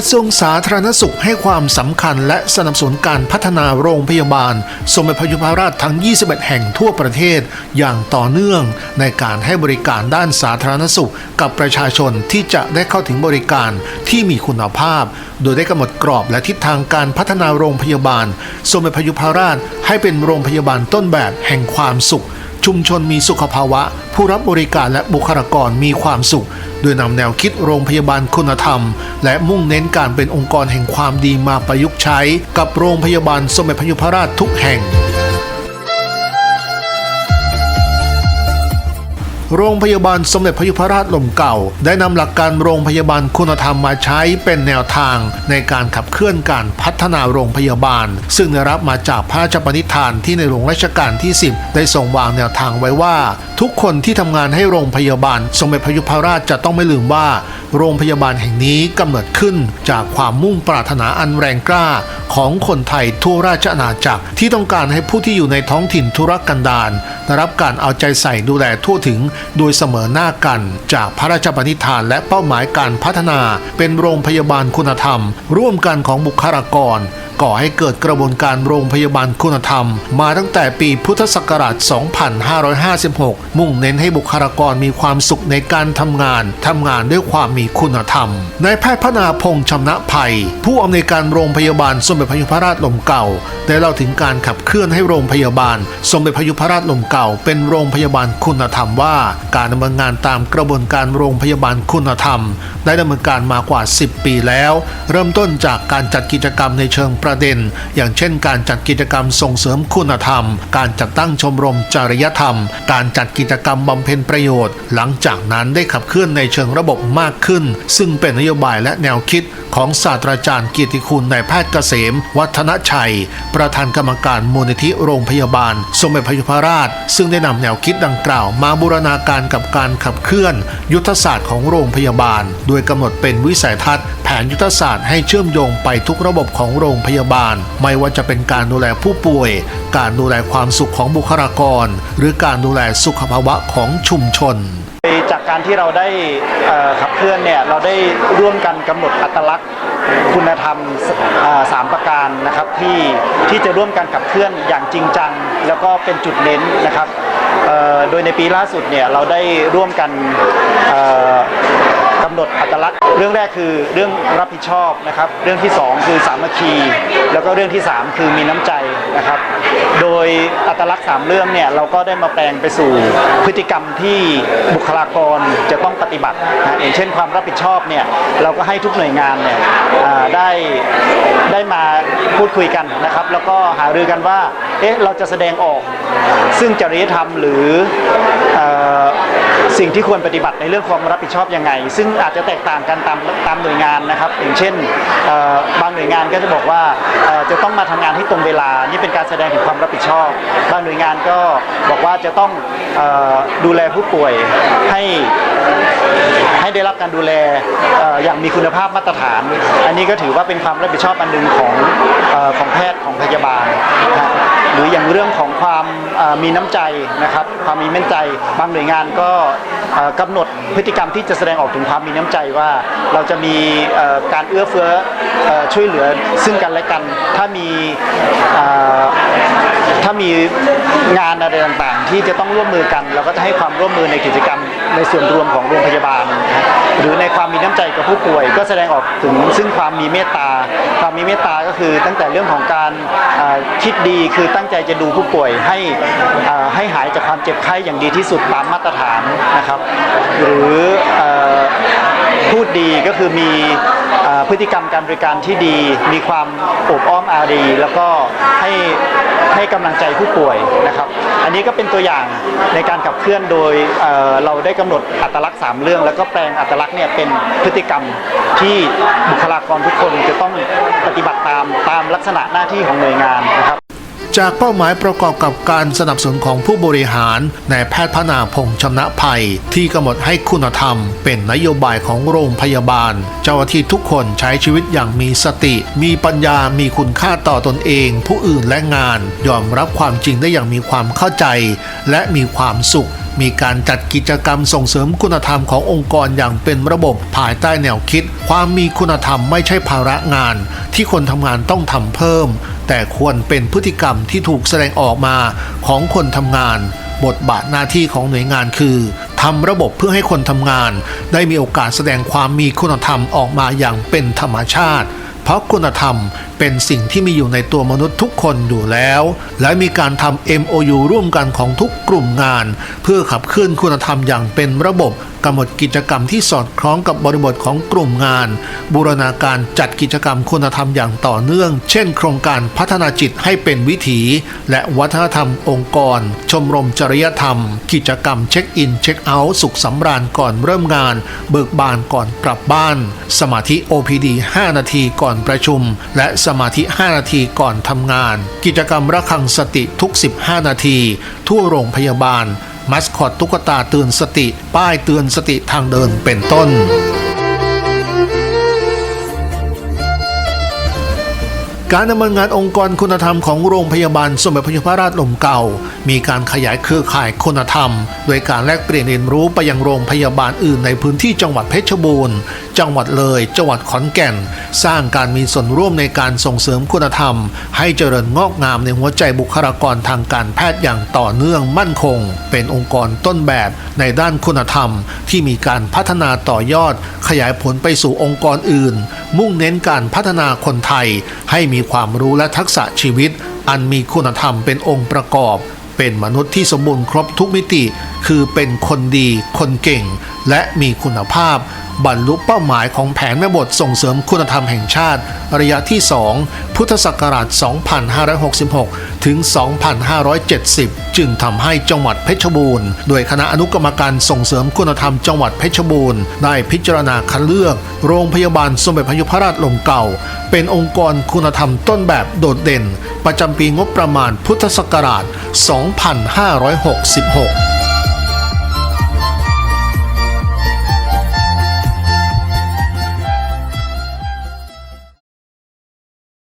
ระทรวงสาธารณสุขให้ความสำคัญและสนับสนุนการพัฒนาโรงพยาบาล สมเด็จพระยุพราชทั้ง 21 แห่งทั่วประเทศ อย่างต่อเนื่องในการให้บริการด้านสาธารณสุข กับประชาชนที่จะได้เข้าถึงบริการที่มีคุณภาพ โดยได้กำหนดกรอบและทิศทางการพัฒนาโรงพยาบาล สมเด็จพระยุพราชให้เป็นโรงพยาบาลต้นแบบแห่งความสุข ชุมชนมีสุขภาวะ ผู้รับบริการและบุคลากรมีความสุข โดยนำแนวคิดโรงพยาบาลคุณธรรม และมุ่งเน้นการเป็นองค์กรแห่งความดีมาประยุกต์ใช้ กับโรงพยาบาลสมเด็จพระยุพราชทุกแห่ง โรงพยาบาลสมเด็จพระยุพราชลมเก่า ได้นำหลักการโรงพยาบาลคุณธรรมมาใช้เป็นแนวทางในการขับเคลื่อนการพัฒนาโรงพยาบาล ซึ่งได้รับมาจากพระราชปณิธานที่ในหลวงรัชกาลที่ 10 ได้ทรงวางแนวทางไว้ว่า ทุกคนที่ทำงานให้โรงพยาบาล สมเด็จพระยุพราชจะต้องไม่ลืมว่า โรงพยาบาลแห่งนี้กำเนิดขึ้นจากความมุ่งปรารถนาอันแรงกล้า ของคนไทยทั่วราชอาณาจักรที่ต้องการให้ผู้ที่อยู่ในท้องถิ่นธุรกันดารได้รับการเอาใจใส่ดูแลทั่วถึง โดยเสมอหน้ากันจากพระราชปณิธานและเป้าหมายการพัฒนา เป็นโรงพยาบาลคุณธรรม ร่วมกันของบุคลากร ก่อให้เกิดกระบวนการโรงพยาบาลคุณธรรม มาตั้งแต่ปีพุทธศักราช 2556 มุ่งเน้นให้บุคลากรมีความสุขในการทำงานทำงานด้วยความมีคุณธรรมนายแพทย์พนาพงษ์ชำนะภัย ผู้อำนวยการโรงพยาบาลสมเด็จพระยุพราชลมเก่า ได้เล่าถึงการขับเคลื่อนให้โรงพยาบาล สมเด็จพระยุพราชลมเก่า เป็นโรงพยาบาลคุณธรรมว่า การดำเนินงานตามกระบวนการโรงพยาบาลคุณธรรม ได้ดำเนินการมากว่า 10 ปีแล้ว เริ่มต้นจากการจัดกิจกรรมในเชิงประเด็น อย่างเช่น การจัดกิจกรรมส่งเสริมคุณธรรม การจัดตั้งชมรมจริยธรรม การจัดกิจกรรมบำเพ็ญประโยชน์ หลังจากนั้นได้ขับเคลื่อนในเชิงระบบมากขึ้น ซึ่งเป็นนโยบายและแนวคิดของศาสตราจารย์กียรติคุณนายแพทย์เกษม วัฒนชัย ประธานกรรมการมูลนิธิโรงพยาบาล สมเด็จพระยุพราช ซึ่งได้นำแนวคิดดังกล่าว มาบูรณาการกับการขับเคลื่อน ยุทธศาสตร์ของโรงพยาบาล โดยกำหนดเป็นวิสัยทัศน์ แผนยุทธศาสตร์ให้เชื่อมโยงไปทุกระบบของโรงพยาบาลไม่ว่าจะเป็นการดูแลผู้ป่วย การดูแลความสุขของบุคลากร หรือการดูแลสุขภาวะของชุมชนจากการที่เราได้ขับเคลื่อนเนี่ยเราได้ร่วมกันกำหนดอัตลักษณ์คุณธรรมสามประการนะครับที่ที่จะร่วมกันขับเคลื่อนอย่างจริงจัง แล้วก็เป็นจุดเน้นนะครับโดยในปีล่าสุดเนี่ยเราได้ร่วมกัน กำหนดอัตลักษณ์ เรื่องแรกคือเรื่องรับผิดชอบนะครับ เรื่องที่สองคือสามัคคี แล้วก็เรื่องที่สามคือมีน้ำใจนะครับ โดยอัตลักษณ์สามเรื่องเนี่ยเราก็ได้มาแปลงไปสู่พฤติกรรมที่บุคลากรจะต้องปฏิบัตินะอย่างเช่นความรับผิดชอบเนี่ยเราก็ให้ทุกหน่วยงานเนี่ยได้ได้มาพูดคุยกันนะครับ แล้วก็หารือกันว่าเอ๊ะเราจะแสดงออกซึ่งจริยธรรมหรืออ สิ่งที่ควรปฏิบัติในเรื่องความรับผิดชอบยังไง ซึ่งอาจจะแตกต่างกันตามตามหน่วยงานนะครับอย่างเช่นบางหน่วยงานก็จะบอกว่าจะต้องมาทำงานให้ตรงเวลา นี่เป็นการแสดงถึงความรับผิดชอบ บางหน่วยงานก็บอกว่าจะต้องดูแลผู้ป่วยให้ให้ได้รับการดูแลอย่างมีคุณภาพมาตรฐาน อันนี้ก็ถือว่าเป็นความรับผิดชอบอันหนึ่งของของแพทย์ของพยาบาล หรืออย่างเรื่องของความ มีน้ำใจนะครับความมีน้ำใจ บางหน่วยงานก็กำหนดพฤติกรรมที่จะแสดงออกถึงความมีน้ำใจว่า เราจะมีการเอื้อเฟื้อช่วยเหลือซึ่งกันและกัน ถ้ามีถ้ามีงานอะไรต่างๆ ที่จะต้องร่วมมือกัน เราก็จะให้ความร่วมมือในกิจกรรมในส่วนรวมของโรงพยาบาล หรือในความมีน้ำใจกับผู้ป่วย ก็แสดงออกถึงซึ่งความมีเมตตาความมีเมตตาก็คือตั้งแต่เรื่องของการ คิดดีคือตั้งใจจะดูผู้ป่วยให้ให้หายจากความเจ็บไข้อย่างดีที่สุดตามมาตรฐานนะครับ หรืออพูดดีก็คือมีอพฤติกรรมการบริการที่ดี มีความอบอ้อมอารี แล้วก็ให้ให้กำลังใจผู้ป่วยนะครับ อันนี้ก็เป็นตัวอย่างในการขับเคลื่อนโดยเเราได้กำหนดอัตลักษณ์สามเรื่อง แล้วก็แปลงอัตลักษณ์เนี่ยเป็นพฤติกรรม ที่บุคลากรทุกคนจะต้องปฏิบัติตามตามลักษณะหน้าที่ของหน่วยงานนะครับจากเป้าหมายประกอบกับการสนับสนุนของผู้บริหารนายแพทย์พนาพงษ์ชำนะภัย ที่กำหนดให้คุณธรรม เป็นนโยบายของโรงพยาบาล เจ้าหน้าที่ทุกคนใช้ชีวิตอย่างมีสติ มีปัญญามีคุณค่าต่อตนเอง ผู้อื่นและงาน ยอมรับความจริงได้อย่างมีความเข้าใจ และมีความสุขมีการจัดกิจกรรมส่งเสริมคุณธรรมขององค์กรอย่างเป็นระบบภายใต้แนวคิด ความมีคุณธรรมไม่ใช่ภาระงาน ที่คนทำงานต้องทำเพิ่ม แต่ควรเป็นพฤติกรรมที่ถูกแสดงออกมาของคนทำงาน บทบาทหน้าที่ของหน่วยงานคือทำระบบเพื่อให้คนทำงาน ได้มีโอกาสแสดงความมีคุณธรรมออกมาอย่างเป็นธรรมชาติ เพราะคุณธรรมเป็นสิ่งที่มีอยู่ในตัวมนุษย์ทุกคนอยู่แล้ว และมีการทำ MOU ร่วมกันของทุกกลุ่มงาน เพื่อขับเคลื่อนคุณธรรมอย่างเป็นระบบกำหนดกิจกรรมที่สอดคล้องกับบริบทของกลุ่มงาน บูรณาการจัดกิจกรรมคุณธรรมอย่างต่อเนื่อง เช่น โครงการพัฒนาจิตให้เป็นวิถี และวัฒนธรรมองค์กร ชมรมจริยธรรม กิจกรรมเช็คอิน เช็คเอาท์สุขสำราญก่อนเริ่มงาน เบิกบานก่อนกลับบ้าน สมาธิ OPD 5 นาทีก่อนประชุม และสมาธิ 5 นาทีก่อนทำงาน กิจกรรมระฆังสติทุก 15 นาที ทั่วโรงพยาบาล มัสคอตตุ๊กตาเตือนสติ ป้ายเตือนสติทางเดินเป็นต้น การดำเนินงานองค์กรคุณธรรมของโรงพยาบาลสมเด็จพระยุพราชลมเก่า มีการขยายเครือข่ายคุณธรรม โดยการแลกเปลี่ยนเรียนรู้ไปยังโรงพยาบาลอื่นในพื้นที่จังหวัดเพชรบูรณ์ จังหวัดเลย จังหวัดขอนแก่น สร้างการมีส่วนร่วมในการส่งเสริมคุณธรรม ให้เจริญงอกงามในหัวใจบุคลากรทางการแพทย์อย่างต่อเนื่องมั่นคง เป็นองค์กรต้นแบบในด้านคุณธรรม ที่มีการพัฒนาต่อยอด ขยายผลไปสู่องค์กรอื่น มุ่งเน้นการพัฒนาคนไทยให้มีมีความรู้และทักษะชีวิต อันมีคุณธรรมเป็นองค์ประกอบ เป็นมนุษย์ที่สมบูรณ์ครบทุกมิติ คือเป็นคนดี คนเก่ง และมีคุณภาพ บรรลุเป้าหมายของแผนแม่บทส่งเสริมคุณธรรมแห่งชาติ ระยะที่ 2 พุทธศักราช 2566 ถึง 2570 จึงทำให้จังหวัดเพชรบูรณ์ โดยคณะอนุกรรมการส่งเสริมคุณธรรมจังหวัดเพชรบูรณ์ได้พิจารณาคัดเลือก โรงพยาบาลสมเด็จพระยุพราชลมเก่า เป็นองค์กรคุณธรรมต้นแบบโดดเด่น ประจำปีงบประมาณพุทธศักราช 2566